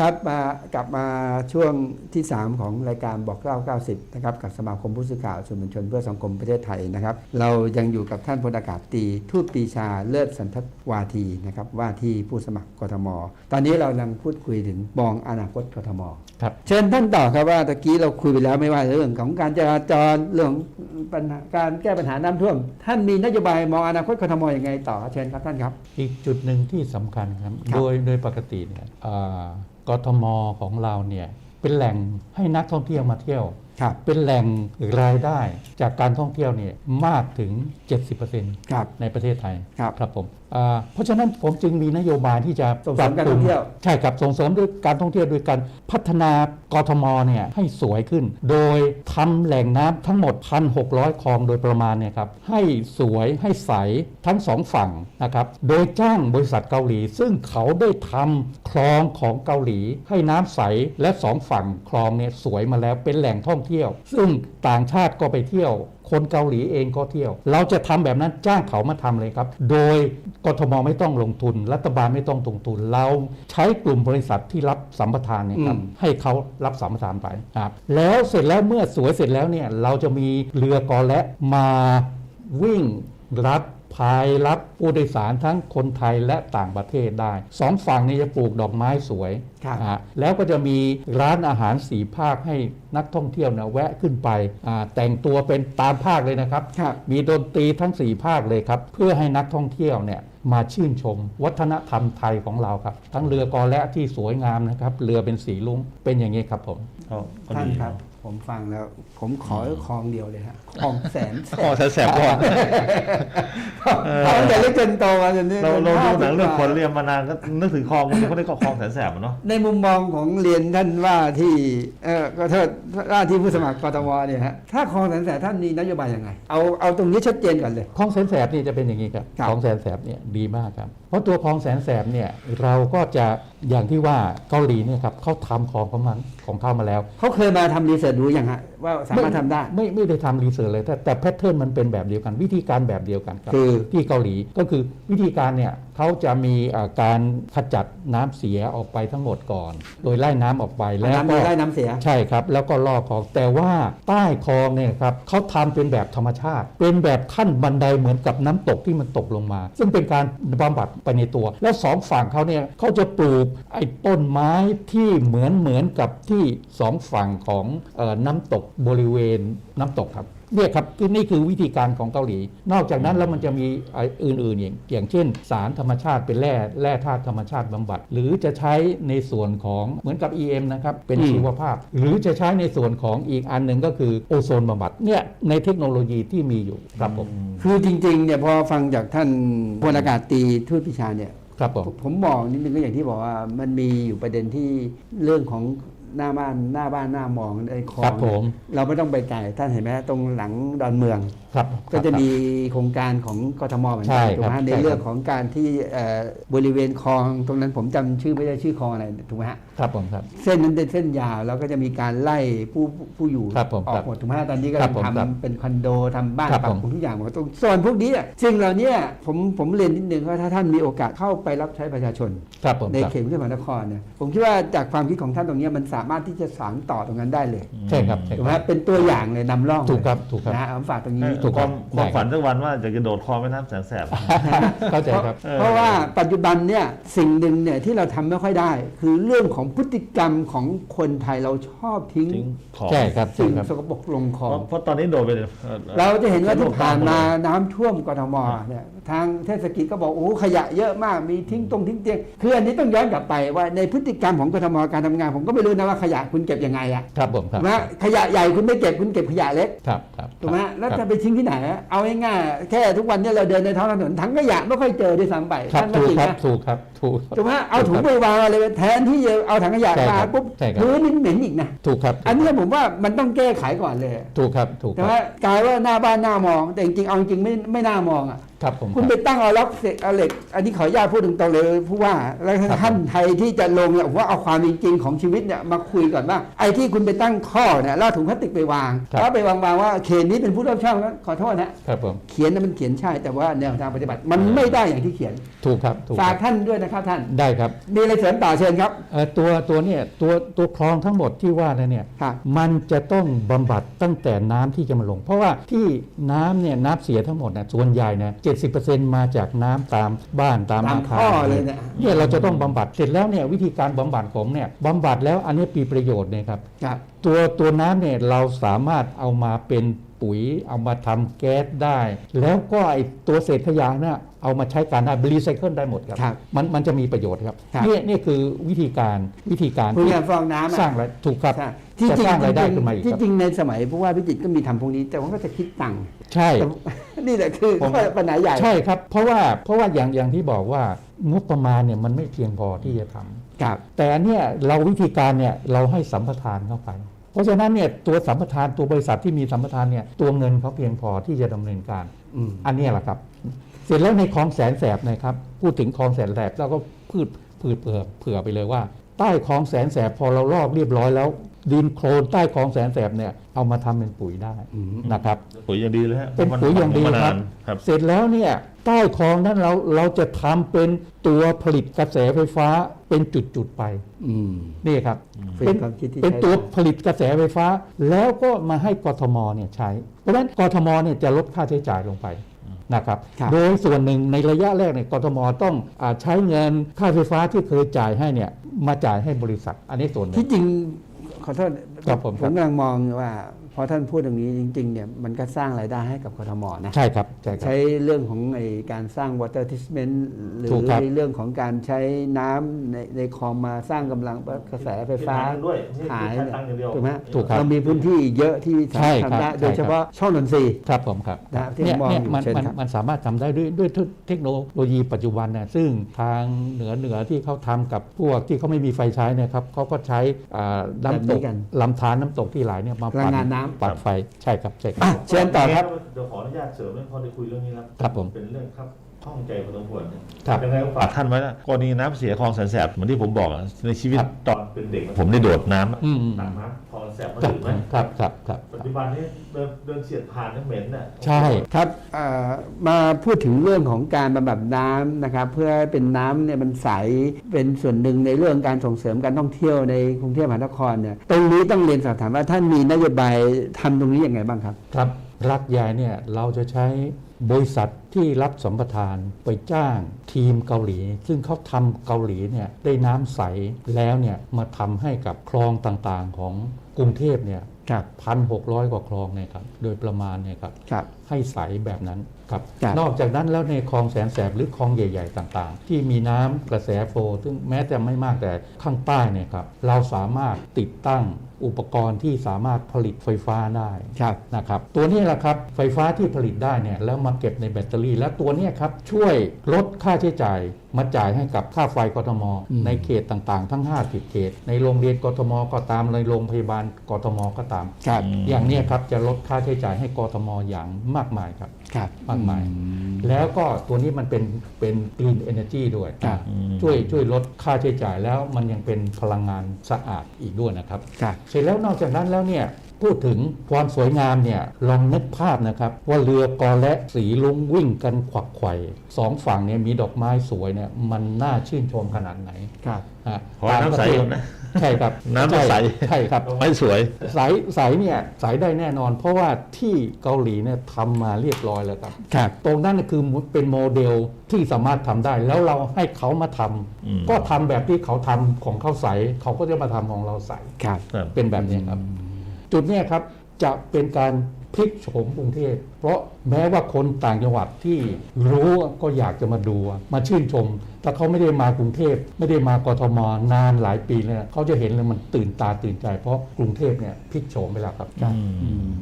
ครับมากลับมาช่วงที่ 3 ของรายการบอกเล่า 90 นะครับกับสมาคมผู้สื่อข่าวสื่อมวลชนเพื่อสังคมประเทศไทยนะครับ เรายังอยู่กับท่านพลอากาศตรีทูตปรีชาเลิศสันทวาทีนะครับว่าที่ผู้สมัครกทม ตอนนี้เรากำลังพูดคุยถึงมองอนาคตกทมครับเชิญท่านต่อครับว่าตะกี้เราคุยไปแล้วไม่ว่าเรื่องของการจราจรเรื่องปัญหาการแก้ปัญหาน้ำท่วม ท่านมีนโยบายมองอนาคตกทมยังไงต่อเชิญครับท่านครับ อีกจุดหนึ่งที่สำคัญครับครับโดยโดยปกติเนี่ยอ่ากทมของเราเนี่ยเป็นแหล่งให้นักท่องเที่ยวมาเที่ยวครับเป็นแหล่งรายได้จากการท่องเที่ยวเนี่ยมากถึง 70%ครับในประเทศไทยครับครับผมอ่าเพราะฉะนั้นผมจึงมีนโยบายที่จะส่งเสริมการท่องเที่ยวใช่ครับส่งเสริมด้วยการท่องเที่ยวโดยการพัฒนากทมเนี่ยให้สวยขึ้น โดยทำแหล่งน้ำทั้งหมด 1,600 คลองโดยประมาณเนี่ยครับให้สวยให้ใสทั้งสองฝั่งนะครับโดยจ้างบริษัทเกาหลี ซึ่งเขาได้ทำคลองของเกาหลีให้น้ำใสและสองฝั่งคลองเนี่ยสวยมาแล้วเป็นแหล่งท่องเที่ยว ซึ่งต่างชาติก็ไปเที่ยว คนเกาหลีเองก็เที่ยว เราจะทำแบบนั้นจ้างเขามาทำเลยครับ โดยกทมไม่ต้องลงทุน รัฐบาลไม่ต้องลงทุน เราใช้กลุ่มบริษัทที่รับสัมปทานเนี่ยครับอืมให้เขารับสัมปทานไปครับแล้วเสร็จแล้วเมื่อสวยเสร็จแล้วเนี่ยเราจะมีเรือกอและมาวิ่งรับ พายรับผู้โดยสารทั้งคนไทยและต่างประเทศได้สองฝั่งนี้จะปลูกดอกไม้สวยครับอ่าแล้วก็จะมีร้านอาหารสีภาคให้นักท่องเที่ยวนะแวะขึ้นไปอ่าแต่งตัวเป็นตามภาคเลยนะครับครับ มีดนตรีทั้ง 4 ภาคเลยครับ เพื่อให้นักท่องเที่ยวเนี่ยมาชื่นชม วัฒนธรรมไทยของเราครับ ทั้งเรือกอและที่สวยงามนะครับ เรือเป็นสีลุงเป็นอย่างนี้ครับผมก็ก็ท่านดีครับผมฟังแล้ว ผมขอคลองเดียวเลยฮะคลองแสนแสอ๋อนแสบๆก่อนคลองแต่เล็กจนโตมาจนนี้เราเราดูหนังเรื่องคน50เรียมมานานก็นึกถึงคลองมันเขาได้คลองแสนแสบอะเนาะในมุมมองของเรียนท่านว่าที่เออก็โทษว่าที่ผู้สมัครกทมเนี่ยฮะถ้าคลองแสนแสนท่านมีนโยบายยังไง เอาเอาตรงนี้ชัดเจนก่อนเลย คลองแสนแสบนี่จะเป็นอย่างนี้ครับครับ คลองแสนแสบเนี่ยดีมากครับ เพราะตัวคลองแสนแสบเนี่ยเราก็จะ อย่างที่ว่าเกาหลีเนี่ยครับเขาทำของของมันของเขามาแล้ว เขาเคยมาทำรีเสิร์ชดูอย่างฮะว่าสามารถทำได้ ไม่ไม่ได้ทำรีเสิร์ชเลย แต่แต่แพทเทิร์นมันเป็นแบบเดียวกัน วิธีการแบบเดียวกันครับคือที่เกาหลีก็คือวิธีการเนี่ยเขาจะมีอ่าการขจัดน้ำเสียออกไปทั้งหมดก่อน โดยไล่น้ำออกไปแล้วน้ำก็มีได้น้ำเสียใช่ครับ แล้วก็ลอกคลองแต่ว่าใต้คลองเนี่ยครับเขาทำเป็นแบบธรรมชาติ เป็นแบบขั้นบันไดเหมือนกับน้ำตกที่มันตกลงมา ซึ่งเป็นการบำบัดไปในตัว แล้วสองฝั่งเขาเนี่ยเขาจะปลูกไอ้ต้นไม้ที่เหมือนเหมือนกับที่สองฝั่งของเออน้ำตกบริเวณน้ำตกครับเนี่ยครับคือนี่คือวิธีการของเกาหลี นอกจากนั้นแล้วมันจะมีไอ้อื่นๆอย่างอย่างเช่น สารธรรมชาติเป็นแร่แร่ธาตุธรรมชาติบำบัด หรือจะใช้ในส่วนของเหมือนกับ EM นะครับเป็นอืมชีวภาพ หรือจะใช้ในส่วนของอีกอันหนึ่งก็คือโอโซนบำบัดเนี่ยในเทคโนโลยีที่มีอยู่ครับผมคือจริงๆเนี่ยพอฟังจากท่านพลอากาศตรีทูตพิชาเนี่ยครับผมผมบอกนิดนึงก็อย่างที่บอกว่ามันมีอยู่ประเด็นที่เรื่องของ หน้าบ้านหน้าบ้านหน้ามองไอ้คลอครังบผม เราไม่ต้องไปไกลท่านเห็นไหมตรงหลังดอนเมือง ครับก็จะมีโครงการของกทมเหมือนใช่กันถูกไหมครับฮะในใช่ครับเรื่องของการที่เอ่อบริเวณคลองตรงนั้นผมจำชื่อไม่ได้ชื่อคลองอะไรถูกไหมฮะครับผมครับ เส้นนั้นเป็นเส้นยาวแล้วก็จะมีการไล่ผู้ผู้อยู่ครับผมออครักบหมดถูกไหมฮะตอนนี้ก็ครับผมครับทำเป็นคอนโดทำบ้านครับปรับผมปรุงทุกอย่างหมดตรงส่วนพวกนี้อะสิ่งเหล่านี้ผมผมเรียนนิดนึงว่าถ้าท่านมีโอกาสเข้าไปรับใช้ประชาชนครับผมในครับเขตกรุงเทพมหานครเนี่ยผมคิดว่าจากความคิดของท่านตรงเนี้ยมันสามารถที่จะสานต่อตรงนั้นได้เลยใช่ครับใช่ถูกไหคมรับฮะเป็นตัวอย่างเลยนำร่องถูกครับถูกครับนะฮะเอาฝากตรงนี้ถูกความได้ความฝันสักวันว่าจะกระโดดคลองแม่น้ำแสนแสบเข้าใจครับเออเพราะว่าปัจจุบันเนี่ยสิ่งหนึ่งเนี่ยที่เราทำไม่ค่อยได้ คือเรื่องของพฤติกรรมของคนไทยเราชอบทิ้งทิ้งของใช่ครับใช่สิ่งครับสกปรกลงคลอเพงราะเพราะตอนนี้โดดไปเลยอ่อเราจะเห็นว่าที่ผ่านมาโลกน้ำท่วมกทมเนี่ยทางเทศกิจก็บอกโอ้โหขยะเยอะมากมีทิ้งตรงทิ้งเตียงคืออันนี้ต้องย้อนกลับไปว่าในพฤติกรรมของกทมการทำงาน ผมก็ไม่รู้นะว่าขยะคุณเก็บยังไงอะครับผมครับถูกไหมขยะใหญ่คุณไม่เก็บคุณเก็บขยะเล็กครับครับถูกไหมแล้วคจะรับไปทิ้งที่ไหนอะเอาง่ายๆแค่ทุกวันเนี้เราเดินในท้องถนนถังขยะไม่ค่อยเจอด้วยซ้ำไปครับท่านก็ถูกจริงครับนะถูกครับถูกถูกไหมเอาถุงไปวางอะไรแทนที่จะเอาถังขยะใช่มาครับปุ๊บใช่ครับพื้นนี่เหม็นอีกนะถูกครับ อันนี้ผมว่ามันต้องแก้ไขก่อนเลย ถูกครับถูกคแต่รับว่ากลายว่าหน้าบ้านหน้ามอง แต่จริงๆเอาจริงๆไม่ไม่น่ามองอะครับผมคุณคไปรับตั้งเอาล็อกเสกเอาเหล็ก อันนี้ขออนุญาตพูดตรงๆเลยผู้ว่า แล้วครับท่านไทยที่จะลงเนี่ยผมว่าเอาความจริงๆของชีวิตเนี่ยมาคุยก่อนว่า ไอ้ที่คุณไปตั้งข้อเนี่ยแล้วเอาถุงพลาสติกไปวางครับแล้วไปวางวางๆว่าเขตนี้เป็นผู้รับผิดชอบนะขอโทษนะครับผมเขียนนะมันเขียนใช่แต่ว่าแนวทางปฏิบัติมันไม่ได้อย่างที่เขียนถูกครับถูกคฝารักบท่านด้วยนะนะครับท่านได้ครับมีอะไรเสริมต่อเชิญครับเอ่อตัวตัวเนี่ยตัวตัวคลองทั้งหมดที่ว่านั่นเนี่ยครับมันจะต้องบำบัดตั้งแต่น้ำที่จะมาลง เพราะว่าที่น้ำเนี่ยน้ำเสียทั้งหมดนะส่วนใหญ่นะเจ็มาจากน้ำตามบ้านตามตามอาคารท่อเลยเนี่ยเนี่ยเราจะต้องบำบัดเสร็จแล้วเนี่ยวิธีการบำบัดผมเนี่ยบำบัดแล้วอันนี้มีประโยชน์เนี่ยครับครับตัวตัวน้ำเนี่ยเราสามารถเอามาเป็น ปุ๋ยเอามาทำแก๊สได้ แล้วก็ไอตัวเศษขยะเนี่ยเอามาใช้การได้รีไซเคิลได้หมดครับครับมันมันจะมีประโยชน์ครับครับเนี่ยนี่คือวิธีการวิธีการผู้ที่งานฟองน้ำอะสร้างรายถูกครับใช่ที่จะจริงสร้างรายได้จริงขึ้นมาอีกที่ครับจริงในสมัยผู้ว่าพิจิตรก็มีทำพวกนี้ แต่ว่าก็จะคิดตังค์ใช่แต่นี่แหละคือผมปัญหาใหญ่ใช่ครับ เพราะว่าเพราะว่าอย่างอย่างที่บอกว่างบประมาณเนี่ยมันไม่เพียงพอที่จะทำครับแต่อันเนี่ยเราวิธีการเนี่ยเราให้สัมปทานเข้าไป เพราะฉะนั้นเนี่ยตัวสัมปทานตัวบริษัทที่มีสัมปทานเนี่ยตัวเงินเขาเพียงพอที่จะดำเนินการอืมอันเนี้ยแหละครับ เสร็จแล้วในคลองแสนแสบนะครับพูดถึงคลองแสนแสบเราก็พืดพืดเผื่อเผื่อไปเลยว่า ใต้คลองแสนแสบพอเราลอกเรียบร้อยแล้ว ดินโคลนใต้คลองแสนแสบเนี่ยเอามาทำเป็นปุ๋ยได้อืมนะครับปุ๋ยอย่างดีเลยฮะเป็นปุ๋ยอย่างดีมครับนนครับเสร็จแล้วเนี่ยใต้คลองนั้นเราเราจะทำเป็นตัวผลิตกระแสไฟฟ้าเป็นจุดๆไปอืมนี่ครับเป็นความคิดที่เป็นใช้ตัวได้ผลิตกระแสไฟฟ้า แล้วก็มาให้กทมเนี่ยใช้ เพราะฉะนั้นกทมเนี่ยจะลดค่าใช้จ่ายลงไปนะครับครับโดยส่วนหนึ่งในระยะแรกเนี่ยกทมต้องอาใช้เงินค่าไฟฟ้าที่เคยจ่ายให้เนี่ยมาจ่ายให้บริษัท อันนี้ส่วนหนึ่ที่งจริง ขอโทษ ครับผมผมกำลังมองว่าพอท่านพูดตรงนี้จริงๆเนี่ยมันก็สร้างรายได้ให้กับกทมนะใช่ครับใช่ครับ ใช้เรื่องของไอการสร้าง water treatment หรือถูกครับเรื่องของการใช้น้ำในในคลองมาสร้างกำลังกระแสไฟฟ้าคิดหาเงินด้วยนี่ขายใช้ตังค์อย่างเดียว ถูกไหมถูกครับเรามีพื้นที่เยอะที่สาใช่มารถครับทำได้ใช่โดยเฉพาะช่องนนทรีย์ ครับผมครับนะครับที่เนี่ยมองเนี่ยอยู่มันเชิญมันครับ มันสามารถทำได้ด้วยด้วยเทคโนโลยีปัจจุบันเนี่ยซึ่งทางเหนือเหนือที่เขาทำกับพวกที่เขาไม่มีไฟใช้เนี่ยครับเขาก็ใช้อ่าน้ำตกลำธารน้ำตกที่ไหลเนี่ยมาพลังปั่นงานน้ำ ปัดไฟใช่ครับใช่ครับอะเชิญต่อครับ เดี๋ยวขออนุญาตเสริมเรื่องพอได้คุยเรื่องนี้แล้วครับผม เป็นเรื่องครับ ข้องใจพอสมควรนะครับยังไงก็ฝากท่านไว้นะกรณีน้ำเสียคลองแสนแสบเหมือนที่ผมบอกอะในชีวิตครับตอนเป็นเด็กผมได้โดดน้ำอืมตักน้ำคลองแสนแสบมาครับดื่มไหมครับครับครับปัจจุบันนี้เดินเดินเฉียดผ่านน้ำเหม็นน่ะใช่ครับเอ่อมาพูดถึงเรื่องของการบำบัดน้ำนะครับเพื่อให้เป็นน้ำเนี่ยมันใสเป็นส่วนหนึ่งในเรื่องการส่งเสริมการท่องเที่ยวในกรุงเทพมหานครเนี่ยตรงนี้ต้องเรียนสอบถามว่าท่านมีนโยบายทำตรงนี้ยังไงบ้างครับครับรัฐใหญ่เนี่ยเราจะใช้ บริษัทที่รับสัมปทานไปจ้างทีมเกาหลี ซึ่งเขาทำเกาหลีเนี่ยได้น้ำใสแล้วเนี่ยมาทำให้กับคลองต่างๆของกรุงเทพเนี่ยครับพันหกร้อยกว่าคลองเนี่ยครับโดยประมาณเนี่ยครับครับให้ใสแบบนั้นครับครับ นอกจากนั้นแล้วในคลองแสนแสบหรือคลองใหญ่ ๆ ต่างๆ ที่มีน้ำกระแสโฟลว์ซึ่งแม้จะไม่มากแต่ข้างใต้เนี่ยครับเราสามารถติดตั้งอุปกรณ์ที่สามารถผลิตไฟฟ้าได้ครับนะครับ ตัวนี้แหละครับไฟฟ้าที่ผลิตได้เนี่ยแล้วมาเก็บในแบตเตอรี่ และตัวเนี้ครับช่วยลดค่าใช้จ่ายมาจ่ายให้กับค่าไฟกทมอืมในเขตต่างๆ ทั้ง 50 เขต ในโรงเรียนกทมก็ตามในโรงพยาบาลกทมก็ตามครับอย่างเนี้ยครับจะลดค่าใช้จ่ายให้กทมอย่างมากมายครับ ครับมากมายอืมแล้วก็ตัวนี้มันเป็นเป็น green energy ด้วย ครับช่วยช่วยลดค่าใช้จ่ายแล้วมันยังเป็นพลังงานสะอาดอีกด้วยนะครับ ครับ เสร็จแล้วนอกจากนั้นแล้วเนี่ยพูดถึงความสวยงามเนี่ยลองนึกภาพนะครับ ว่าเรือกอและสีลุงวิ่งกันขวักไขว่สองฝั่งเนี่ยมีดอกไม้สวยเนี่ยมันน่าชื่นชมขนาดไหนครับฮะขอให้น้ำใสต่างประเทศก่อนนะใช่ครับน้ำต้องใสใช่ครับไม่สวยใสใสเนี่ยใสได้แน่นอน เพราะว่าที่เกาหลีเนี่ยทำมาเรียบร้อยแล้วครับครับตรงนั้นน่ะคือเป็นโมเดลที่สามารถทำได้ แล้วเราให้เขามาทำอืมก็ทำแบบที่เขาทำของเขาใสเขาก็จะมาทำของเราใสครับครับเป็นแบบนี้ครับ จุดเนี้ยครับจะเป็นการพลิกโฉมกรุงเทพเพราะแม้ว่าคนต่างจังหวัดที่รู้ก็อยากจะมาดูมาชื่นชม แต่เขาไม่ได้มากรุงเทพไม่ได้มากทมนานหลายปีเลยเขาจะเห็นเลยมันตื่นตาตื่นใจ เพราะกรุงเทพเนี่ยพลิกโฉมไปแล้วครับอืม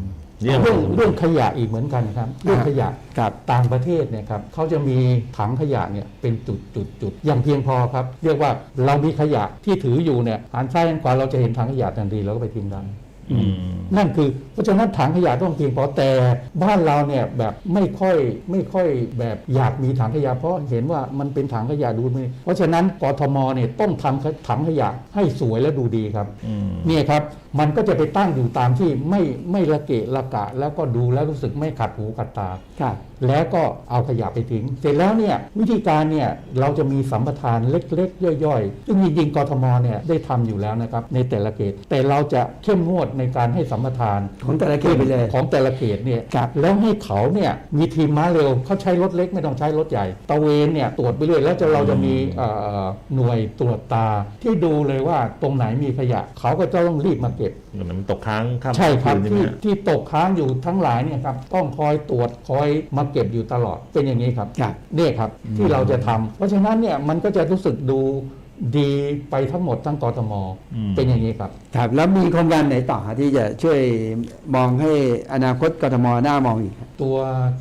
เยี่ยมเรื่องเรื่องขยะอีกเหมือนกันครับเรื่องขยะครับต่างประเทศเนี่ยครับเขาจะมีถังขยะเนี่ยเป็นจุดจุดจุดอย่างเพียงพอครับ เรียกว่าเรามีขยะที่ถืออยู่เนี่ยหันซ้ายหันขวาเราจะเห็นถังขยะทันทีเราก็ไปทิ้งได้อืมนั่นคือเพราะฉะนั้นถังขยะต้องเพียงพอแต่บ้านเราเนี่ยแบบไม่ค่อยไม่ค่อยแบบอยากมีถังขยะ เพราะเห็นว่ามันเป็นถังขยะดูไม่เพราะฉะนั้นกทมเนี่ยต้องทำถังขยะให้สวยและดูดีครับอืมเนี่ยครับ มันก็จะไปตั้งอยู่ตามที่ไม่ไม่ละเกะละกะ แล้วก็ดูแล้วรู้สึกไม่ขัดหูขัดตาครับแล้วก็เอาขยะไปทิ้ง เสร็จแล้วเนี่ยวิธีการเนี่ยเราจะมีสัมปทานเล็กๆ ย่อยๆ ซึ่งจริงๆกทมเนี่ยได้ทำอยู่แล้วนะครับในแต่ละเขต แต่เราจะเข้มงวดในการให้สัมปทานของแต่ละเขตไปเลยของแต่ละเขตเนี่ยครับแล้วให้เขาเนี่ยมีทีมม้าเร็วเขาใช้รถเล็กไม่ต้องใช้รถใหญ่ตะเวนเนี่ยตรวจไปเรื่อยแล้วจะเราจะมีเอ่อหน่วยตรวจตาที่ดูเลยว่าตรงไหนมีขยะเขาก็จะต้องรีบมาเก็บมันตกค้างข้ามใช่ครับคืนใช่ไหมที่ฮะที่ตกค้างอยู่ทั้งหลายเนี่ยครับต้องคอยตรวจคอยมาเก็บอยู่ตลอดเป็นอย่างนี้ครับครับเนี่ยครับที่เราจะทำเพราะฉะนั้นเนี่ยมันก็จะรู้สึกดู ดีไปทั้งหมดทั้งกทมอืมเป็นอย่างนี้ครับครับ แล้วมีโครงการไหนต่อที่จะช่วยมองให้อนาคตกทมน่ามองอีกครับตัว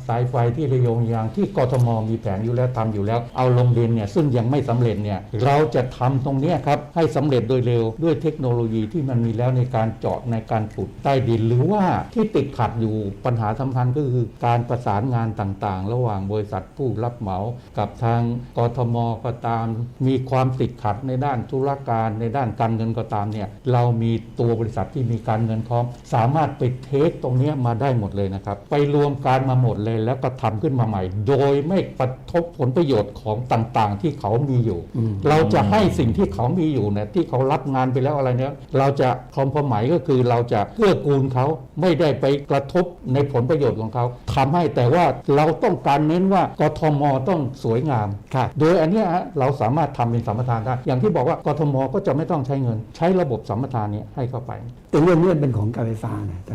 สายไฟที่ระยงยางที่กทมมีแผนอยู่แล้วทำอยู่แล้ว เอาลงดินเนี่ยซึ่งยังไม่สำเร็จเนี่ยเราจะทำตรงเนี้ยครับให้สำเร็จโดยเร็วด้วยเทคโนโลยีที่มันมีแล้วในการเจาะในการขุดใต้ดิน หรือว่าที่ติดขัดอยู่ปัญหาสำคัญก็คือการประสานงานต่างๆ ระหว่างบริษัทผู้รับเหมา กับทางกทมก็ตามมีความติดขัดในด้านธุรการในด้านการเงินก็ตามเนี่ยเรามีตัวบริษัทที่มีการเงินพร้อม สามารถไปเทคตรงเนี้ยมาได้หมดเลยนะครับ ไปรวมการมาหมดเลยแล้วก็ทำขึ้นมาใหม่ โดยไม่กระทบผลประโยชน์ของต่างๆ ที่เขามีอยู่ เราจะให้สิ่งที่เขามีอยู่เนี่ยที่เขารับงานไปแล้วอะไรเนี่ยเราจะคอมความหมายก็คือเราจะเพื่อกูลเขาไม่ได้ไปกระทบในผลประโยชน์ของเขาทำให้แต่ว่าเราต้องการเน้นว่ากทมต้องสวยงามครับโดยอันเนี้ยฮะเราสามารถทำเป็นสัมปทานได้อย่างที่บอกว่ากทมก็จะไม่ต้องใช้เงิน ใช้ระบบสัมปทานเนี้ให้เข้าไป แต่เรื่องนี้มันเป็นของการไฟฟ้านะแต่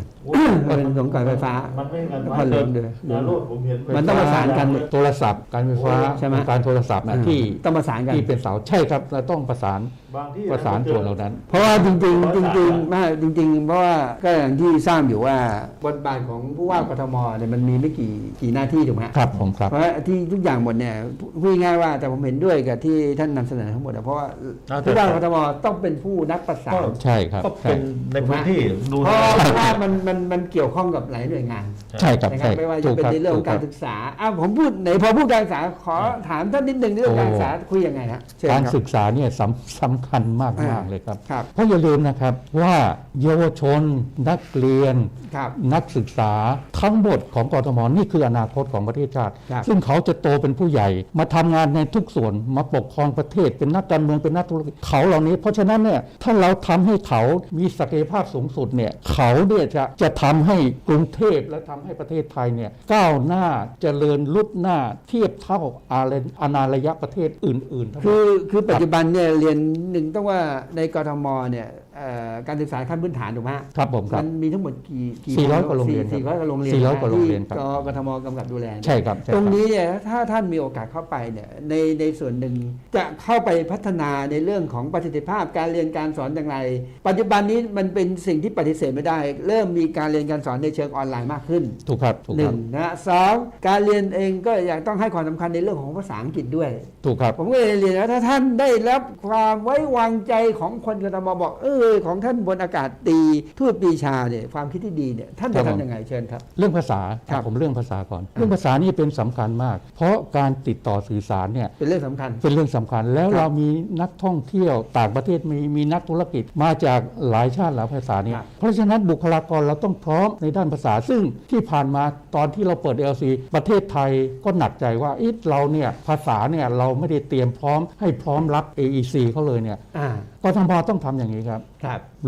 มันเป็นของการไฟฟ้ามันไม่กันนครหลวงด้วยนาโรดผมเห็นมันต้องประสานกันโทรศัพท์การไฟฟ้าใช่ไหมการโทรศัพท์นะที่ต้องประสานกันที่เป็นเสาใช่ครับเราต้องประสานบางที่ประสานตัวเหล่านั้น เพราะว่าจริงๆจริงๆไม่จริง ๆ เพราะว่าก็อย่างที่ทราบอยู่ว่าบทบาทของผู้ว่ากทมเนี่ยมันมีไม่กี่กี่หน้าที่ถูกไหมฮะครับผมครับเพราะที่ทุกอย่างหมดเนี่ยพูดง่ายๆว่าแต่ผมเห็นด้วยกับที่ท่านนำเสนอทั้งหมดนะเพราะว่าผู้ว่ากทมต้องเป็นผู้นักประสานใช่ครับก็เป็นในพื้นที่ดูเพแลราะว่ามันมันมันเกี่ยวข้องกับหลายหน่วยงานใช่ครับนะครัใช่บไม่ว่าถูจะกเป็นครับในเรื่องของการถูศึกษาอ้าวผมพูดไหนพอพูดการศึกษาขอถามท่านนิดหนึ่งเรื่องการศึกษาคุยยังไงฮะเชิญการครับศึกษาเนี่ยสำสำคัญมากมากๆเลยครับครับ เพราะอย่าลืมนะครับว่าเยาวชนนักเรียนครับนักศึกษาทั้งหมดของกรทมนี่คืออนาคตของประเทศชาติครับซึ่งเขาจะโตเป็นผู้ใหญ่ มาทำงานในทุกส่วนมาปกครองประเทศ เป็นนักการเมืองเป็นนักธุรกิจเขาเหล่านี้ เพราะฉะนั้นเนี่ยถ้าเราทำให้เขามีศักยภาพสูงสุดเนี่ยเขาเนี่ยจะจะทำให้กรุงเทพและทำให้ประเทศไทยเนี่ยก้าวหน้าเจริญลุดหน้าเทียบเท่าอาเลอาณาระยะประเทศอื่นๆทั้งหมคืดอคือปัจจุบันเนี่ยเรียนหนึ่งต้องว่าในกรทมเนี่ย การศึกษาขั้นพื้นฐานถูกไหมฮะครับผมครับ มันมีทั้งหมดกี่กี่400กว่าโรงเรียนครับสี่ร้อยกว่าโรงเรียน400กว่าโรงเรียนครับ ที่กกทมกำกับดูแลเนี่ย ใช่ครับใช่คบตรงนี้เนี่ยถ้าท่านมีโอกาสเข้าไปเนี่ยในในส่วนหนึ่งจะเข้าไปพัฒนาในเรื่องของประสิทธิภาพการเรียนการสอนอย่างไร ปัจจุบันนี้มันเป็นสิ่งที่ปฏิเสธไม่ได้ เริ่มมีการเรียนการสอนในเชิงออนไลน์มากขึ้นถูกครับถูกหคนึ่รับงนะสองการเรียนเองก็อยากต้องให้ความสำคัญในเรื่องของภาษาอังกฤษด้วย ถูกครับ ผมก็เลยเรียนว่าถ้าท่านได้รับความไว้วางใจของคนกทมบอกเออของท่านบนอากาศตรีทูตปรีชาเนี่ยความคิดที่ดีเนี่ยท่านครัจะบผมทำยังไงเชิญครับ เรื่องภาษาครับผมเรื่องภาษาก่อน เรื่องภาษานี่เป็นสำคัญมาก เพราะการติดต่อสื่อสารเนี่ยเป็นเรื่องสำคัญ เป็นเรื่องสำคัญแล้วครับเรามีนักท่องเที่ยวต่างประเทศมีมีนักธุรกิจมาจากหลายชาติหลายภาษาเนี่ยครับเพราะฉะนั้นบุคลากรเราต้องพร้อมในด้านภาษาซึ่งที่ผ่านมาตอนที่เราเปิด LC ประเทศไทยก็หนักใจว่าเอ๊ะเราเนี่ยภาษาเนี่ยเราไม่ได้เตรียมพร้อมให้พร้อมรับ AEC เขาเลยเนี่ยอ่ากทมต้องทำอย่างนี้ครับครับ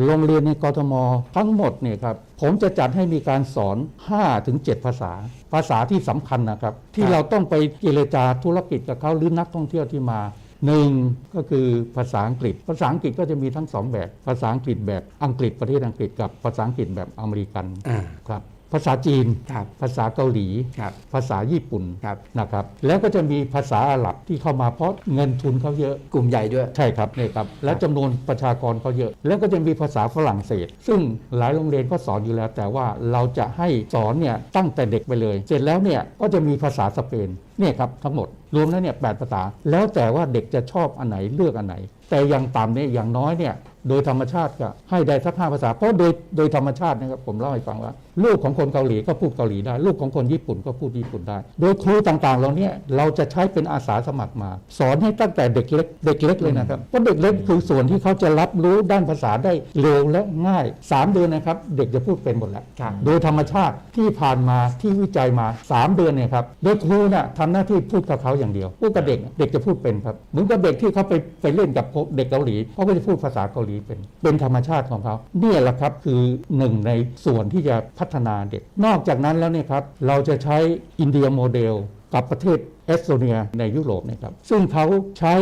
โรงเรียนในกรทมทั้งหมดเนี่ยครับผมจะจัดให้มีการสอน5-7ถึง7ภาษา ภาษาที่สำคัญนะครับ ที่เราต้องไปเจรจาธุรกิจกับเขาหรือนักท่องเที่ยวที่มาหนึ่งก็คือภาษาอังกฤษ ภาษาอังกฤษก็จะมีทั้งสองแบบ ภาษาอังกฤษแบบอังกฤษประเทศอังกฤษกับภาษาอังกฤษแบบอเมริกันอ่าครับ ภาษาจีนครับภาษาเกาหลีครับภาษาญี่ปุ่นครับนะครับ แล้วก็จะมีภาษาอาหรับที่เข้ามาเพราะเงินทุนเขาเยอะ กลุ่มใหญ่ด้วย ใช่ครับเนี่ยครับ และจำนวนประชากรเขาเยอะ แล้วก็จะมีภาษาฝรั่งเศส ซึ่งหลายโรงเรียนก็สอนอยู่แล้ว แต่ว่าเราจะให้สอนเนี่ยตั้งแต่เด็กไปเลย เสร็จแล้วเนี่ยก็จะมีภาษาสเปนเนี่ยครับทั้งหมดรวมแล้วเนี่ยแปดภาษา แล้วแต่ว่าเด็กจะชอบอันไหนเลือกอันไหน แต่อย่างต่ำเนี่ยอย่างน้อยเนี่ย โดยธรรมชาติก็ให้ได้สักห้าภาษา เพราะโดยโดยธรรมชาตินะครับผมเล่าให้ฟังว่าลูกของคนเกาหลีก็พูดเกาหลีได้ ลูกของคนญี่ปุ่นก็พูดญี่ปุ่นได้ โดยครูต่างๆเราเนี่ยเราจะใช้เป็นอาสาสมัครมา สอนให้ตั้งแต่เด็กเล็กเด็กเล็กเลยนะครับเพราะเด็กเล็กคือส่วนที่เขาจะรับรู้ด้านภาษาได้เร็วและง่ายสามเดือนนะครับ เด็กจะพูดเป็นหมดแล้วครับโดยธรรมชาติที่ผ่านมาที่วิจัยมา 3 เดือนเนี่ยครับโดยครูน่ะทำหน้าที่พูดกับเขาอย่างเดียวพูดกับเด็กเด็กจะพูดเป็นครับเหมือนกับเด็กที่เขาไปไปเล่นกับเด็กเกาหลีเขาก็จะพูดภาษาเกาหลีเป็นเป็นธรรมชาติของเขาเนี่ยแหละครับคือหนึ่งในส่วนที่จะพัฒนาเด็ก นอกจากนั้นแล้วเนี่ยครับเราจะใช้อินเดียโมเดลกับประเทศเอสโตเนียในยุโรปเนะครับซึ่งเขาใช้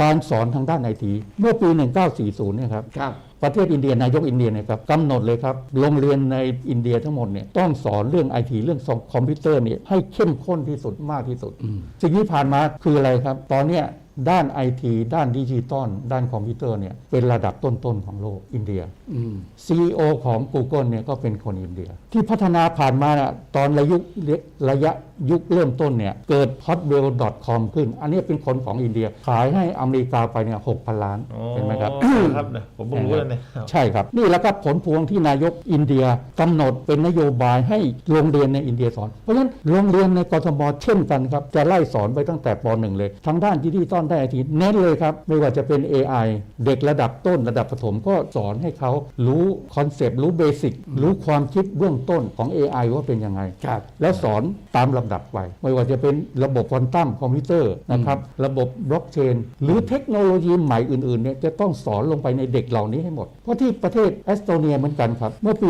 การสอนทางด้านไอทีเมื่อปี 1940เนี่ยครับครับประเทศอินเดียนายกอินเดียเนี่ยครับกำหนดเลยครับโรงเรียนในอินเดียทั้งหมดเนี่ยต้องสอนเรื่องไอทีเรื่องคอมพิวเตอร์เนี่ยให้เข้มข้นที่สุดมากที่สุด สิ่งที่ผ่านมาคืออะไรครับ ตอนเนี้ย ด้านไอทีด้านดิจิตอลด้านคอมพิวเตอร์เนี่ยเป็นระดับต้น ๆ ของโลกอินเดียอืม CEO ของ Google เนี่ยก็เป็นคนอินเดีย ที่พัฒนาผ่านมาน่ะตอนระยุระยะยุคเริ่มต้นเนี่ยเกิด hotmail.com ขึ้น อันนี้เป็นคนของอินเดีย ขายให้อเมริกาไปเนี่ย6,000ล้านอ๋อเห็นไหมครับครับเนี่ยผมเพิ่งรู้เลยเนี่ยครับใช่ครับ นี่แหล้วก็ผลพวงที่นายกอินเดียกำหนดเป็นนโยบายให้โรงเรียนในอินเดียสอน เพราะฉะนั้นโรงเรียนในกรทมเช่นกันครับจะไล่สอนไปตั้งแต่ป .1 เลยทางด้านดิจิตอลได้านไอทีเน้นเลยครับ ไม่ว่าจะเป็น AI เด็กระดับต้นระดับประถมก็สอนให้เขารู้คอนเซปต์รู้เบสิกรู้ความคิดเบื้องต้นของ AI ว่าเป็นยังไงครับแล้วสอนตามลำดับไป ไม่ว่าจะเป็นระบบควอนตัมคอมพิวเตอร์นะครับระบบบล็อกเชน หรือเทคโนโลยีใหม่อื่นๆเนี่ยจะต้องสอนลงไปในเด็กเหล่านี้ให้หมด เพราะที่ประเทศเอสโตเนียเหมือนกันครับ เมื่อปี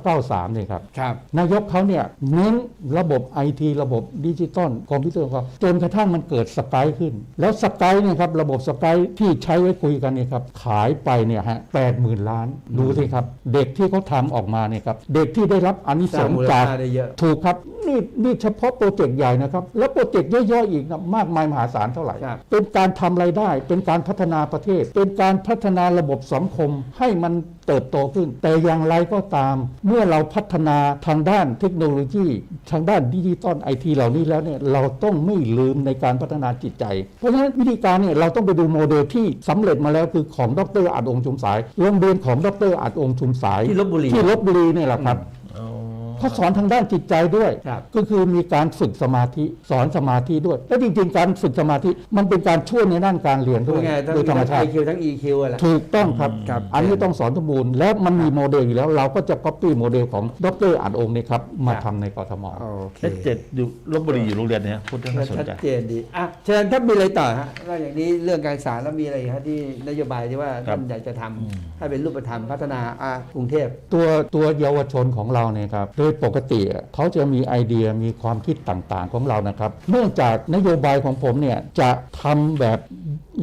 1993เนี่ยครับครับนายกเขาเนี่ยเน้นระบบไอทีระบบดิจิตอลคอมพิวเตอร์ของเขาจนกระทั่งมันเกิดสกายขึ้น แล้วสกายเนี่ยครับระบบสกายที่ใช้ไว้คุยกันเนี่ยครับขายไปเนี่ยฮะแปดหมื่นล้าน ดูสิครับ เด็กที่เขาทำออกมาเนี่ยครับเด็กที่ได้รับอานิสสร้างงมูส์ลจากค่าได้เยอะถูกครับนี่นี่เฉพาะโปรเจกต์ใหญ่นะครับ แล้วโปรเจกต์ย่อยๆอีกนะมากมายมหาศาลเท่าไหร่ครับเป็นการทำรายได้ เป็นการพัฒนาประเทศ เป็นการพัฒนาระบบสังคมให้มัน เติบโตขึ้น แต่อย่างไรก็ตาม เมื่อเราพัฒนาทางด้านเทคโนโลยี ทางด้านดิจิตอลไอทีเหล่านี้แล้วเนี่ยเราต้องไม่ลืมในการพัฒนาจิตใจ เพราะฉะนั้นวิธีการเนี่ยเราต้องไปดูโมเดลที่สำเร็จมาแล้วคือของดรอัดองค์ชุมสายโรงเรียนของดรอัดองค์ชุมสายที่ลพบุรีที่ลบบุรีเนี่ยแหละครับอ๋อ เขาสอนทางด้านจิตใจด้วยครับก็คือมีการฝึกสมาธิสอนสมาธิด้วย และจริงๆ การฝึกสมาธิมันเป็นการช่วยในด้านการเรียนพูด้ดวยง่ายๆทั้งโดยธรรมชาติ IQ ทั้ง EQ อะแหละถูกต้องครับครับ อันนี้ต้องสอนสมบูรณ์และมันมีโมเดลอยู่แล้วเราก็จะ copy โมเดลของดรอัดองค์นี่ครับมาครับทำในกทมโอเคเอสเจ็ดอยู่ลบบุรีอยู่โรงเรียนเนี่ยพูดเรื่องน่าสนชัดใจเจนดีอะเชิญท่านมีอะไรต่อฮะนอกจากนี้เรื่องการศึกษาแล้วมีอะไรอีกฮะที่นโยบายที่ว่าครัท่าบนอยากจะทำให้เป็นรูปธรรมพัฒนาอะกรุงเทพตัวตัวเยาวชนของเราเนี่ยครับโดยยปกติเขาจะมีไอเดียมีความคิดต่างๆของเรานะครับ เนื่องจากนโยบายของผมเนี่ยจะทำแบบ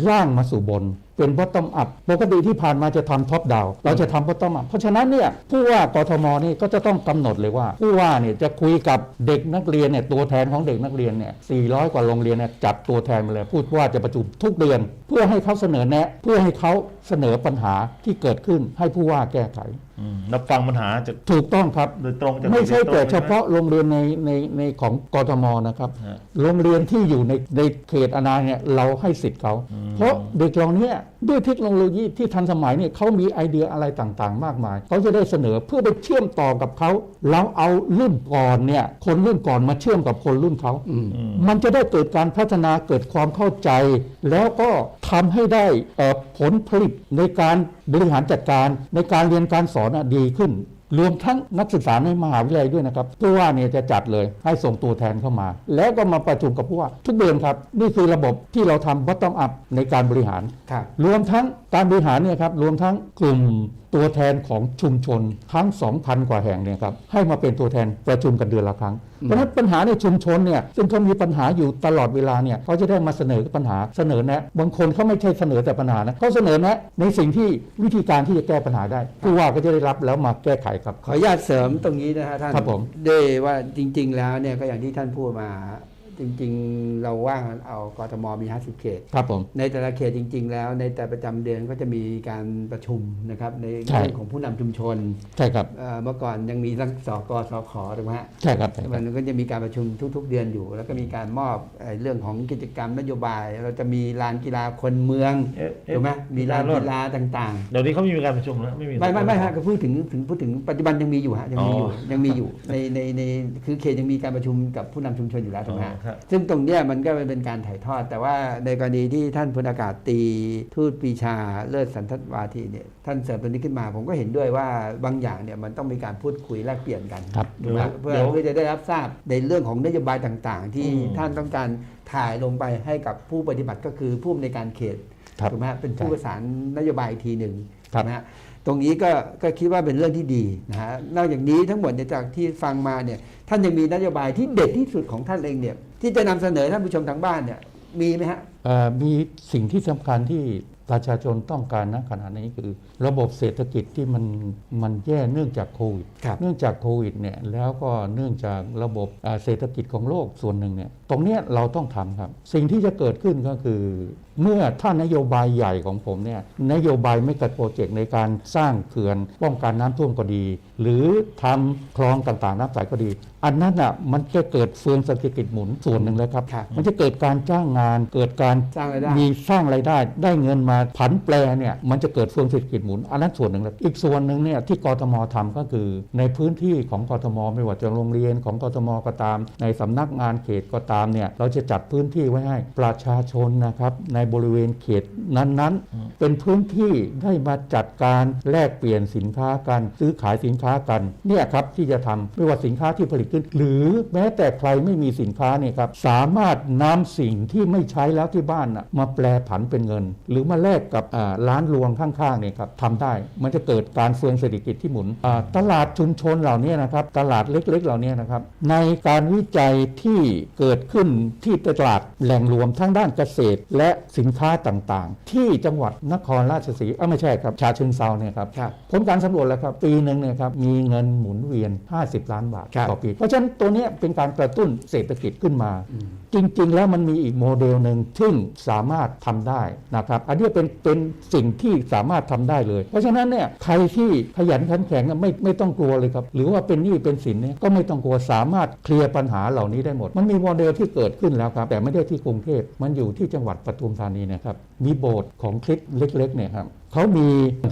ร่างมาสู่บนเป็น bottom up ปกติที่ผ่านมาจะทำ top down เราจะทำ bottom up เพราะฉะนั้นเนี่ยผู้ว่ากทมนี่ก็จะต้องกำหนดเลยว่า ผู้ว่าเนี่ยจะคุยกับเด็กนักเรียนเนี่ยตัวแทนของเด็กนักเรียนเนี่ย400 กว่าโรงเรียนเนี่ยจัดตัวแทนมาเลยพูดว่าจะประชุมทุกเดือน เพื่อให้เขาเสนอแนะ เพื่อให้เขาเสนอปัญหาที่เกิดขึ้นให้ผู้ว่าแก้ไข รับฟังปัญหาจากถูกต้องครับโดยตรงจากไม่ใช่โดยตรงแต่ลยไหมเฉพาะโรงเรียนในในในของกทมนะครับฮะโรงเรียนที่อยู่ในในเขตอาณาเนี่ยเราให้สิทธิ์เขา เพราะเด็กเหล่านี้ ด้วยเทคโนโลยีที่ทันสมัยเนี่ยเขามีไอเดียอะไรต่างๆ มากมายเขาจะได้เสนอเพื่อไปเชื่อมต่อกับเขาเราเอารุ่นก่อนเนี่ยคนรุ่นก่อนมาเชื่อมกับคนรุ่นเขามันจะได้เกิดการพัฒนาเกิดความเข้าใจ แล้วก็ทำให้ได้เอ่อผลผลิตในการบริหารจัดการในการเรียนการสอนอะดีขึ้น รวมทั้งนักศึกษาในมหาวิทยาลัยด้วยนะครับผู้ว่าเนี่ยจะจัดเลยให้ส่งตัวแทนเข้ามา แล้วก็มาประชุมกับผู้ว่าทุกเดือนครับ นี่คือระบบที่เราทำ bottom up ในการบริหารครับรวมทั้งการบริหารเนี่ยครับรวมทั้งกลุ่ม ตัวแทนของชุมชนทั้ง 2,000 กว่าแห่งเนี่ยครับให้มาเป็นตัวแทนประชุมกันเดือนละครั้ง เพราะฉะนั้นปัญหาในชุมชนเนี่ยซึ่งเขามีปัญหาอยู่ตลอดเวลาเนี่ยเขาจะได้มาเสนอปัญหาเสนอแนะบางคนเขาไม่ใช่เสนอแต่ปัญหานะเขาเสนอแนะในสิ่งที่วิธีการที่จะแก้ปัญหาได้ผู้ว่าก็จะได้รับแล้วมาแก้ไขครับขออนุญาตเสริมตรงนี้นะฮะท่านครับผมด้วยว่าจริง ๆ แล้วเนี่ยก็อย่างที่ท่านพูดมา จริงๆ เราว่ากันเอากทมมี 50 เขต ครับผม ในแต่ละเขตจริง ๆ แล้ว ในแต่ประจำเดือนก็จะมีการประชุมนะครับในใช่เรื่องของผู้นำชุมชน ใช่ครับเอ่อเมื่อก่อนยังมีทั้งสกสขถูกไหมฮะใช่ครับใช่ครัมับนก็จะมีการประชุมทุก ๆ เดือนอยู่ แล้วก็มีการมอบเอ่อเรื่องของกิจกรรมนโยบาย เราจะมีลานกีฬาคนเมืองเอ๊ะเอ๊ะถูกไหมมีลานกีกีฬาฬาต่างเดี๋ยวนี้เขาไม่มีการประชุมแล้วไม่มีๆไม่ไม่ไม่ฮะก็พูดถึงถึงพูดถึงปัจจุบันยังมีอยู่ฮะยังมีอยู่อ๋อยังมีอยู่ในในในคือเขตยังมีการประชุมกับผู้นำชุมชนอยู่แล้วถูกไหมอ๋ฮะอครับซึ่งตรงเนี้ยมันก็เป็นการถ่ายทอด แต่ว่าในกรณีที่ท่านพลอากาศตรีทูตปรีชาเลิศสันทัตวาทีเนี่ยท่านเสริมตัวนี้ขึ้นมา ผมก็เห็นด้วยว่าบางอย่างเนี่ยมันต้องมีการพูดคุยแลกเปลี่ยนกันครับถูกไหมเพื่อเดี๋ยวเพื่อจะได้รับทราบในเรื่องของนโยบายต่างๆ ที่อืมท่านต้องการถ่ายลงไปให้กับผู้ปฏิบัติก็คือผู้อำนวยการเขตครับถูกไหมฮะเป็นผู้ใช่ประสานนโยบายอีกทีหนึ่งครับนะฮะตรงนี้ก็ก็คิดว่าเป็นเรื่องที่ดีนะฮะนอกจากนี้ทั้งหมดเนี่ยจากที่ฟังมาเนี่ยท่านยังมีนโยบายที่เด็ดที่สุดของท่านเองเนี่ย ที่จะนำเสนอท่านผู้ชมทางบ้านเนี่ยมีไหมฮะเอ่อมีสิ่งที่สำคัญที่ประชาชนต้องการณขณะนี้คือ ระบบเศรษฐกิจที่มันมันแย่เนื่องจากโควิดครับเนื่องจากโควิดเนี่ยแล้วก็เนื่องจากระบบอ่าเศรษฐกิจของโลกส่วนหนึ่งเนี่ยตรงเนี้ยเราต้องทำครับ สิ่งที่จะเกิดขึ้นก็คือ เมื่อถ้านโยบายใหญ่ของผมเนี่ยนโยบายไม่กัดโปรเจกต์ในการสร้างเขื่อนป้องกันน้ำท่วมก็ดีหรือทำคลองต่างๆ น้ำใสก็ดี อันนั้นอะมันจะเกิดเฟืองเศรษฐกิจหมุนส่วนหนึ่งแล้วครับครับ มันจะเกิดการจ้างงาน เกิดการสร้างรายได้มีสร้างรายได้ ได้เงินมาผันแปรเนี่ยมันจะเกิดเฟืองเศรษฐกิจหมุน อันนั้นส่วนหนึ่งแล้วอีกส่วนหนึ่งเนี่ยที่กทมทำก็คือ ในพื้นที่ของกทมไม่ว่าจะโรงเรียนของกทมก็ตาม ในสำนักงานเขตก็ตามเนี่ยเราจะจัดพื้นที่ไว้ให้ประชาชนนะครับในบริเวณเขตนั้นๆ เป็นพื้นที่ได้มาจัดการแลกเปลี่ยนสินค้ากันซื้อขายสินค้ากันเนี่ยครับที่จะทำไม่ว่าสินค้าที่ผลิตขึ้น หรือแม้แต่ใครไม่มีสินค้าเนี่ยครับสามารถนำสิ่งที่ไม่ใช้แล้วที่บ้านน่ะมาแปลผันเป็นเงิน หรือมาแลกกับอ่าร้านรวงข้างๆเนี่ยครับทำได้มันจะเกิดการเฟืองเศรษฐกิจที่หมุนอ่าตลาดชุมชนเหล่านี้นะครับตลาดเล็กๆ เหล่านี้นะครับในการวิจัยที่เกิดขึ้นที่ตลาดแหล่งรวมทั้งด้านเกษตร และสินค้าต่างๆ ที่จังหวัดนครราชสีห์เอ้าไม่ใช่ครับชาเชิงเซาเนี่ยครับครับผลการสำรวจแล้วครับปีหนึ่งเนี่ยครับมีเงินหมุนเวียน 50 ล้านบาทครับต่อปี เพราะฉะนั้นตัวเนี้ยเป็นการกระตุ้นเศรษฐกิจขึ้นมา จริง ๆ แล้วมันมีอีกโมเดลหนึ่งซึ่งสามารถทำได้นะครับ อันนี้เป็นเป็นสิ่งที่สามารถทำได้เลย เพราะฉะนั้นเนี่ยใครที่ขยันขันแข็งอะไม่ไม่ต้องกลัวเลยครับ หรือว่าเป็นหนี้เป็นสินเนี่ยก็ไม่ต้องกลัวสามารถเคลียร์ปัญหาเหล่านี้ได้หมด มันมีโมเดลที่เกิดขึ้นแล้วครับ แต่ไม่ได้ที่กรุงเทพมันอยู่ที่จังหวัดปทุมธานีนะครับมีโบสถ์ของคริสต์เล็กๆเนี่ยครับ เขามี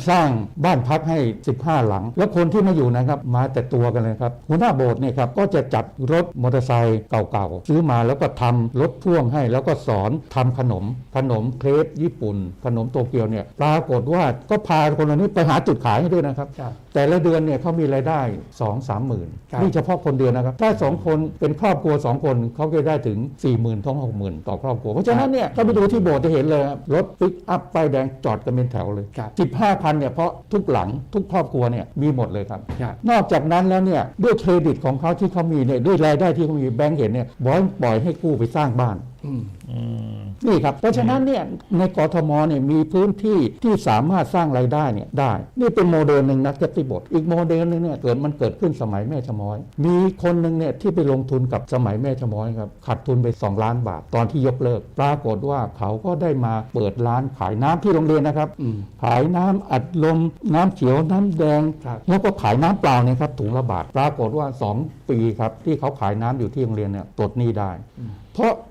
สร้างบ้านพักให้ 15 หลัง แล้วคนที่มาอยู่นะครับ มาแต่ตัวกันเลยครับหัวหน้าโบสถ์เนี่ยครับก็จะจัดรถมอเตอร์ไซค์เก่าๆ ซื้อมาแล้วก็ทำรถพ่วงให้ แล้วก็สอนทำขนม ขนมเครปญี่ปุ่น ขนมโตเกียวเนี่ยปรากฏว่าก็พาคนเหล่านี้ไปหาจุดขายให้ด้วยนะครับครับแต่ละเดือนเนี่ยเขามีรายได้ 2 3หมื่นครับนี่เฉพาะคนเดียวนะครับถ้า 2 คนเป็นครอบครัว 2 คนเขาจะได้ถึง 4 0 0 0 0ถึง6 0,000ต่อครอบครัวเพราะฉะนั้นเนี่ยถ้าไปดูที่โบสถ์จะเห็นเลยครับรถปิกอัพป้ายแดงจอดกันเป็นแถวเลยครับ15คันเนี่ยเพราะทุกหลังทุกครอบครัวเนี่ยมีหมดเลยครับ ครับ นอกจากนั้นแล้วเนี่ยด้วยเครดิตของเขาที่เขามีเนี่ยด้วยรายได้ที่เขามีแบงก์เห็นเนี่ยบอยปล่อยให้กู้ไปสร้างบ้าน อืม อืม นี่ครับ เพราะฉะนั้นเนี่ยในกทมเนี่ยมีพื้นที่ที่สามารถสร้างรายได้เนี่ยได้ นี่เป็นโมเดลหนึ่งนะเกติบท อีกโมเดลหนึงเนี่ยเกิดมันเกิดขึ้นสมัยแม่ชะม้อย มีคนหนึ่งเนี่ยที่ไปลงทุนกับสมัยแม่ชะม้อยครับขาดทุนไป 2 ล้านบาทตอนที่ยกเลิก ปรากฏว่าเขาก็ได้มาเปิดร้านขายน้ำที่โรงเรียนนะครับอืมขายน้ำอัดลมน้ำเขียวน้ำแดงครับแล้วก็ขายน้ำเปล่าเนี่ยครับถุงละบาท ปรากฏว่า 2 ปีครับที่เขาขายน้ำอยู่ที่โรงเรียนเนี่ยปลดหนี้ได้ เพราะอืม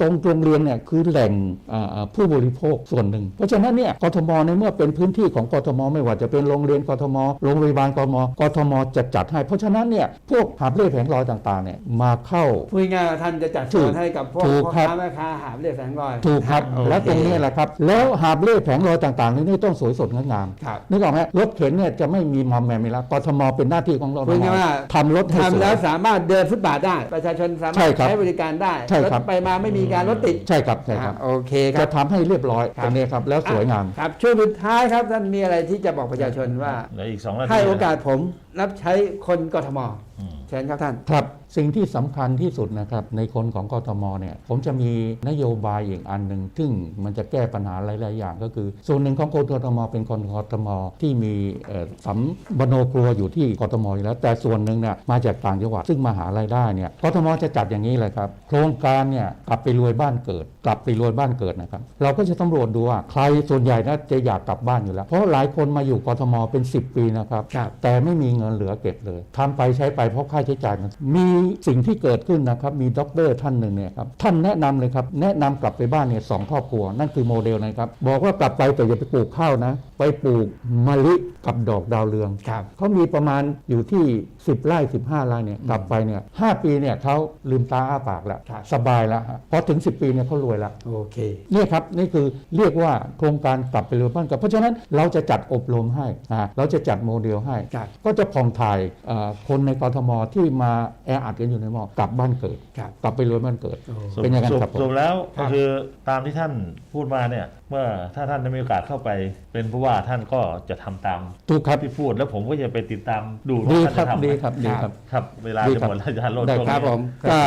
ตรงโรงเรียนเนี่ยคือแหล่งอ่าอ่าผู้บริโภคส่วนหนึ่ง เพราะฉะนั้นเนี่ยกทมในเมื่อเป็นพื้นที่ของกทม ไม่ว่าจะเป็นโรงเรียนกทม โรงพยาบาลกทมกทมจะจัดให้ เพราะฉะนั้นเนี่ยพวกหาบเล่แผงลอยต่างๆเนี่ยมาเข้าพูดง่ายๆว่าท่านจะจัดสถูอนกให้กับพวกถูกพ่อครับค้าแม่ค้าหาบเรียกแสงลอยถูกครับโอเคแล้วตรงนี้แหละครับแล้วหาบเล่แผงลอยต่างๆนี่ต้องสวยสดงดงามครับนึกออกไหมรถเข็นเนี่ยจะไม่มีมอมแมมอีกแล้วกทมเป็นหน้าที่ของเราพูดง่ายๆว่าทำรถให้สทำวยแล้วสามารถเดินฟุตบาทได้ ประชาชนสามารใช่ถครับใช้บริการได้ใช่ครับถไปมาไม่มีการรถติดใช่ครับใช่ครับอ่าโอเคคจะรับทำให้เรียบร้อยครับตรงนี้ครับแล้วสวยงามครับช่วงสุดท้ายครับท่านมีอะไรที่จะบอกประชาชนว่าเหลืออีกสองนาทีให้โอกาสผมรับใช้คนกทมอืม เชิญครับท่าน ครับ สิ่งที่สำคัญที่สุดนะครับในคนของกทมเนี่ยผมจะมีนโยบายอีกอันหนึ่งซึ่งมันจะแก้ปัญหาหลาย ๆ อย่าง ก็คือ ส่วนหนึ่งของคนกทมเป็นคนกทมที่มีเอ่อสำบโนครัวอยู่ที่กทมอยู่แล้ว แต่ส่วนหนึ่งเนี่ยมาจากต่างจังหวัดซึ่งมาหารายได้เนี่ยกทมจะจัดอย่างนี้เลยครับโครงการเนี่ยกลับไปรวยบ้านเกิด กลับไปรวยบ้านเกิดนะครับเราก็จะตำรวจดูว่าใครส่วนใหญ่นะจะอยากกลับบ้านอยู่แล้ว เพราะหลายคนมาอยู่กทมเป็น 10 ปีนะครับครับแต่ไม่มีเงินเหลือเก็บเลยทำไปใช้ไปเพราะค่าใช้จ่ายมันมีสิ่งที่เกิดขึ้นนะครับ มีด็อกเตอร์ท่านหนึ่งเนี่ยครับท่านแนะนำเลยครับ แนะนำกลับไปบ้านเนี่ยสองครอบครัว นั่นคือโมเดลนะครับ บอกว่ากลับไปแต่อย่าไปปลูกข้าวนะ ไปปลูกมะลิกับดอกดาวเรืองครับเขามีประมาณอยู่ที่ 10ไร่15ไร่เนี่ยกลับไปเนี่ยหปีเนี่ยเขาลืมตาอ้าปากแล้วครับสบายแล้วฮะพอถึง 10 ปีเนี่ยเขารวยแล้วโอเคเนี่ยครับนี่คือเรียกว่าโครงการกลับไปเรือบ้านเกิดเพราะฉะนั้นเราจะจัดอบรมให้นะเราจะจัดโมเดลให้ครับก็จะผ่องถ่ายเอ่อคนในกรทมที่มาแออัดกันอยู่ในหมอกลับบ้านเกิด ครับกลับไปเรือบ้านเกิดโอ้สรุปเป็นยังไงสรุปครับผมสรุปแล้วครัก็บคือตามที่ท่านพูดมาเนี่ย เมื่อถ้าท่านได้มีโอกาสเข้าไปเป็นผู้ว่าท่านก็จะทำตามถูกครับ ที่พูดแล้วผมก็จะไปติดตามดูดีว่าครัท่าบนจะทำดีครับดีครับ ครับ เวลาดีจะครับ หมดแล้วอาจารย์โรจน์ได้ ช่วงครับนี้ ผมก็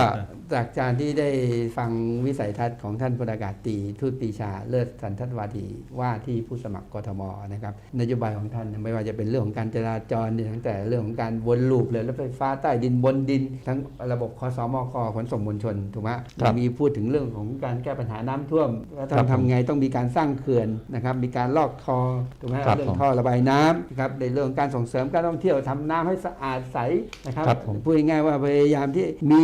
จากการที่ได้ฟังวิสัยทัศน์ของท่านพลอากาศตรีทูตปรีชาเลิศสันทัตวาทีว่าที่ผู้สมัครกทมนะครับนโยบายของท่านไม่ว่าจะเป็นเรื่องของการจราจรเนี่ยตั้งแต่เรื่องของการวนลูปเลยรถไฟฟ้าใต้ดินบนดิน ทั้งระบบคสมกขนส่งมวลชนถูกไหมครับมีพูดถึงเรื่องของการแก้ปัญหาน้ำท่วมแล้วครับทำทำไงต้องมีการสร้างเขื่อนนะครับมีการลอกคลองถูกไหมครับเรื่อผงมท่อระบายน้ำนะครับในเรื่องของการส่งเสริมการท่องเที่ยวทำน้ำให้สะอาดใสนะครับครับผมพูดง่ายๆว่าพยายามที่มี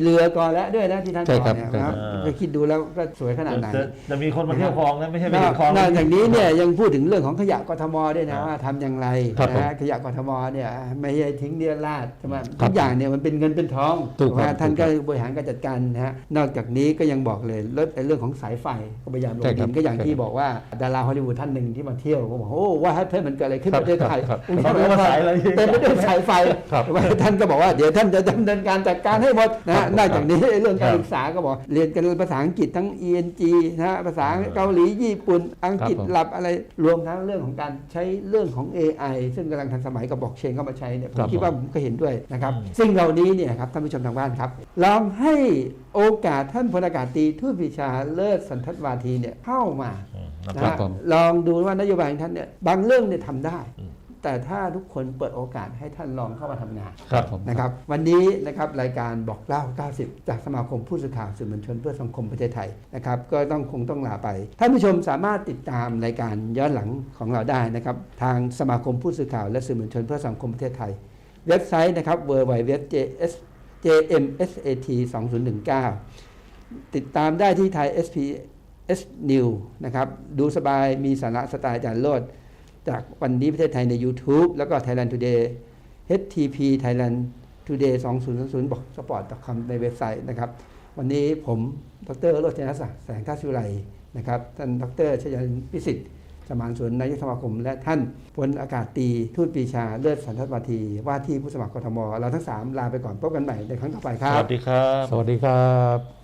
เรือก่อนแล้วด้วยนะที่ท่านใช่บอกครับเนี่ยใช่นะคครัรับบก็คิดดูแล้วก็สวยขนาดไหนจะจะมีคนมาเที่ยวคลองนะไม่ใช่ไปนอเที่กยวคลองนอกจากนี้เนี่ยยังพูดถึงเรื่องของขยะกทมด้วยนะครับว่าทำอย่างไรครับนะฮะขยะกทมเนี่ยไม่ใช่ทิ้งเดียราดใช่ไหมครัทุบกอย่างเนี่ยมันเป็นเงินเป็นทองถูกครับว่าท่านถูกครัก็บบริหารการจัดการนะฮะนอกจากนี้ก็ยังบอกเลยลดไอ้เรื่องของสายไฟก็พยายามลงใช่ครัดิบนก็อย่างใช่ที่ครับบอกว่าดาราฮอลลีวูดท่านหนึ่งที่มาเที่ยวก็บอกโอ้ว่าเฮ้ยมันเกิดอะไรขึ้นครัปบระเทศไทยครับกรุงเทพเขาเรียกว่าสายอะไรเต็มไปด้วยสายไฟครับว่าท่านก็บอกว่าเดี๋ยวท่านจะดำเนินการจัดการให้หมดนะครัฮะบนอกจากนี้เรื่องการครับศึกษาก็บอกเรียนกันภาษาอังกฤษทั้ง ENG นะฮะภาษาเกาหลีญี่ปุ่นอังกฤษครับผมหลับอะไรรวมทั้งเรื่องของการใช้เรื่องของ AI ซึ่งกำลังทันสมัยกับบล็อกเชนเข้ามาใช้เนี่ยผมครับคิดว่าผมก็เห็นด้วยนะครับอืมสิ่งเหล่านี้เนี่ยครับท่านผู้ชมทางบ้านครับลองให้โอกาสท่านพลอากาศตรีทูตปรีชาเลิศสันทัตวาทีเนี่ยเข้ามาอืมนะนะครับฮะผมลองดูว่านโยบายของท่านเนี่ยบางเรื่องเนี่ยทำได้อืมแต่ถ้าทุกคนเปิดโอกาสให้ท่านลองเข้ามาทำงานครับผมนะครับ วันนี้นะครับรายการบอกเล่า 90 จากสมาคมผู้สื่อข่าวสื่อมวลชนเพื่อสังคมประเทศไทยนะครับก็ต้องคงต้องลาไป ท่านผู้ชมสามารถติดตามรายการย้อนหลังของเราได้นะครับทางสมาคมผู้สื่อข่าวและสื่อมวลชนเพื่อสังคมประเทศไทย เว็บไซต์นะครับ w w w js jmsat 2019 ติดตามได้ที่ไทย SPS New นะครับ ดูสบายมีสาระสไตล์อาจารย์โลด จากวันนี้ประเทศไทยใน YouTube แล้วก็ Thailand Today HTP Thailand Today 2000บอก sport.com ในเว็บไซต์นะครับ วันนี้ผม ดรโรจนศักดิ์แสงทัศวิไลนะครับ ท่านดรชยันพิสิทธิ์ สมานสนนายกสมาคม และท่านพลอากาศตีทูตปีชาเลิศสันทัตวาที ว่าที่ผู้สมัครกทม เราทั้ง 3 ลาไปก่อนพบกันใหม่ในครั้งต่อไปครัสวัสดีครับ สวัสดีครับ